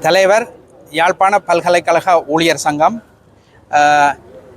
தலைவர் யாழ்ப்பாண பல்கலைக்கழக ஊழியர் சங்கம்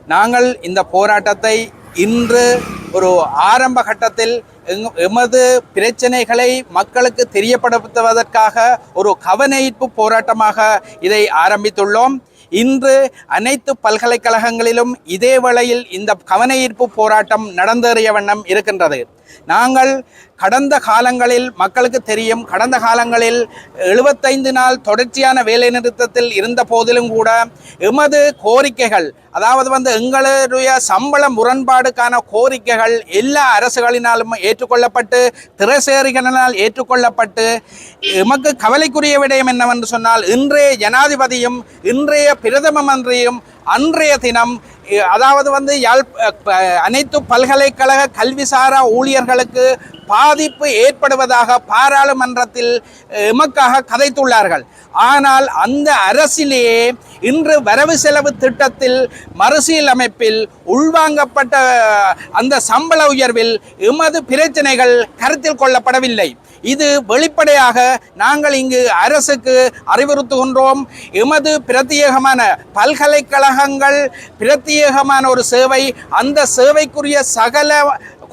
நாங்கள் இந்த போராட்டத்தை இன்று ஒரு ஆரம்ப கட்டத்தில் எங்- எமது பிரச்சனைகளை மக்களுக்கு தெரியப்படுத்துவதற்காக ஒரு கவனஈர்ப்பு போராட்டமாக இதை ஆரம்பித்துள்ளோம். இன்று அனைத்து பல்கலைக்கழகங்களிலும் இதே வேளையில் இந்த கவனஈர்ப்பு போராட்டம் நடந்தேறிய வண்ணம் இருக்கின்றது. நாங்கள் கடந்த காலங்களில் மக்களுக்கு தெரியும் கடந்த காலங்களில் எழுபத்தைந்து நாள் தொடர்ச்சியான வேலைநிறுத்தத்தில் இருந்த போதிலும் கூட எமது கோரிக்கைகள் அதாவது வந்து எங்களுடைய சம்பள முரண்பாடுக்கான கோரிக்கைகள் எல்லா அரசுகளினாலும் ஏற்றுக்கொள்ளப்பட்டு திரைசேரிகளினால் ஏற்றுக்கொள்ளப்பட்டு எமக்கு கவலைக்குரிய விடயம் என்னவென்று சொன்னால் இன்றைய ஜனாதிபதியும் இன்றைய பிரதம மந்திரியும் அன்றைய தினம் அதாவது வந்து யாழ் அனைத்து பல்கலைக்கழக கல்விசாரா ஊழியர்களுக்கு பாதிப்பு ஏற்படுவதாக பாராளுமன்றத்தில் எமக்காக கதைத்துள்ளார்கள். ஆனால் அந்த அரசிலேயே இன்று வரவு செலவு திட்டத்தில் மறுசீலமைப்பில் உள்வாங்கப்பட்ட அந்த சம்பள உயர்வில் எமது பிரச்சனைகள் கருத்தில் கொள்ளப்படவில்லை. இது வெளிப்படையாக நாங்கள் இங்கு அரசுக்கு அறிவுறுத்துகின்றோம். எமது பிரத்யேகமான பல்கலைக்கழகங்கள் பிரத்யேகமான ஒரு சேவை அந்த சேவைக்குரிய சகல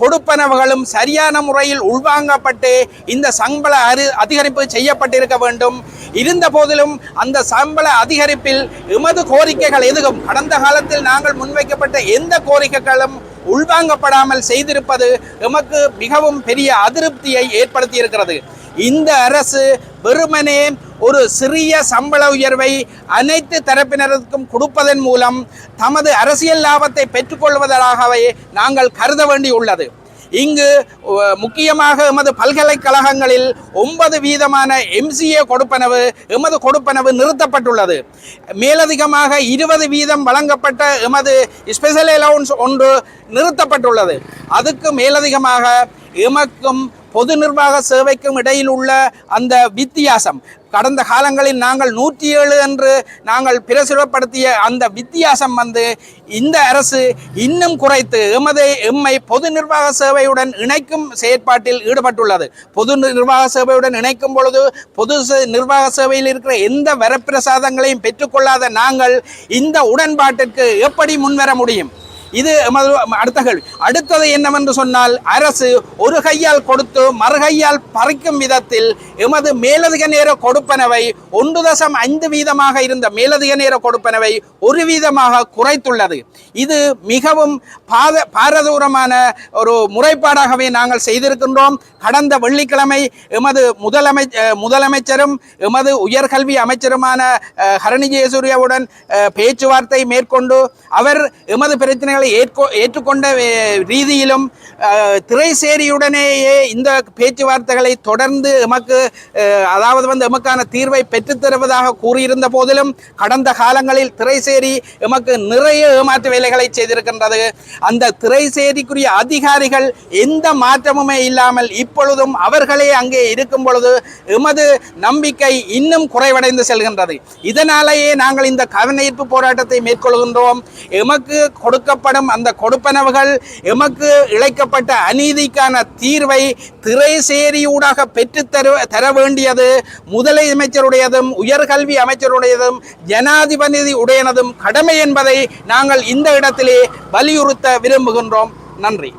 கொடுப்பனவுகளும் சரியான முறையில் உள்வாங்கப்பட்டு இந்த சம்பள அரு அதிகரிப்பு செய்யப்பட்டிருக்க வேண்டும். இருந்த போதிலும் அந்த சம்பள அதிகரிப்பில் எமது கோரிக்கைகள் எதுவும் கடந்த காலத்தில் நாங்கள் முன்வைக்கப்பட்ட எந்த கோரிக்கைகளும் உள்வாங்கப்படாமல் செய்திருப்பது எமக்கு மிகவும் பெரிய அதிருப்தியை ஏற்படுத்தியிருக்கிறது. இந்த அரசு வெறுமனே ஒரு சிறிய சம்பள உயர்வை அனைத்து தரப்பினருக்கும் கொடுப்பதன் மூலம் தமது அரசியல் லாபத்தை பெற்றுக்கொள்வதாகவே நாங்கள் கருத வேண்டியுள்ளது. இங்கு முக்கியமாக எமது பல்கலைக்கழகங்களில் ஒன்பது வீதமான எம்சிஏ கொடுப்பனவு எமது கொடுப்பனவு நிறுத்தப்பட்டுள்ளது. மேலதிகமாக இருபது வீதம் வழங்கப்பட்ட எமது ஸ்பெஷல் அலவுன்ஸ் ஒன்று நிறுத்தப்பட்டுள்ளது. அதுக்கு மேலதிகமாக எமக்கும் பொது நிர்வாக சேவைக்கும் இடையில் உள்ள அந்த வித்தியாசம். கடந்த காலங்களில் நாங்கள் நூற்றி ஏழு என்று நாங்கள் பிரசுரப்படுத்திய அந்த வித்தியாசம் வந்து இந்த அரசு இன்னும் குறைத்து எமது எம்மை பொது நிர்வாக சேவையுடன் இணைக்கும் செயற்பாட்டில் ஈடுபட்டுள்ளது. பொது நிர்வாக சேவையுடன் இணைக்கும் பொழுது பொது சே- நிர்வாக சேவையில் இருக்கிற எந்த வரப்பிரசாதங்களையும் பெற்றுக்கொள்ளாத நாங்கள் இந்த உடன்பாட்டிற்கு எப்படி முன்வர முடியும்? இது எமது அடுத்த கேள்வி. அடுத்தது என்னவென்று சொன்னால் அரசு ஒரு கையால் கொடுத்து மறுகையால் பறிக்கும் விதத்தில் எமது மேலதிக நேர கொடுப்பனவை ஒன்று தசம் ஐந்து வீதமாக இருந்த மேலதிக நேர கொடுப்பனவை ஒரு வீதமாக குறைத்துள்ளது. இது மிகவும் பாத பாரதூரமான ஒரு முறைப்பாடாகவே நாங்கள் செய்திருக்கின்றோம். கடந்த வெள்ளிக்கிழமை எமது முதலமை முதலமைச்சரும் எமது உயர்கல்வி அமைச்சருமான ஹரணி ஜெயசூரியவுடன் பேச்சுவார்த்தை மேற்கொண்டு அவர் எமது பிரச்சனைகளை ஏற்கோ ஏற்றுக்கொண்ட ரீதியிலும் திரைசேரியுடனேயே இந்த பேச்சுவார்த்தைகளை தொடர்ந்து எமக்கு அதாவது வந்து எமக்கான தீர்வை பெற்றுத்தருவதாக கூறியிருந்த போதிலும் கடந்த காலங்களில் திரைசேரி எமக்கு நிறைய ஏமாற்று வேலைகளை செய்திருக்கின்றது. அந்த திரைசேரிக்குரிய அதிகாரிகள் எந்த மாற்றமுமே இல்லாமல் இப்பொழுதும் அவர்களே அங்கே இருக்கும் பொழுது எமது நம்பிக்கை இன்னும் குறைவடைந்து செல்கின்றது. இதனாலேயே நாங்கள் இந்த கவனஈர்ப்பு போராட்டத்தை மேற்கொள்கின்றோம். எமக்கு கொடுக்கப்படும் அந்த கொடுப்பனவுகள் எமக்கு இழைக்கப்பட்ட அநீதிக்கான தீர்வை திரைசேரியூடாக பெற்றுத் தரு தர வேண்டியது முதலமைச்சருடையதும் உயர்கல்வி அமைச்சருடையதும் ஜனாதிபதி உடையனதும் கடமை என்பதை நாங்கள் இந்த இடத்திலே வலியுறுத்த விரும்புகின்றோம். நன்றி.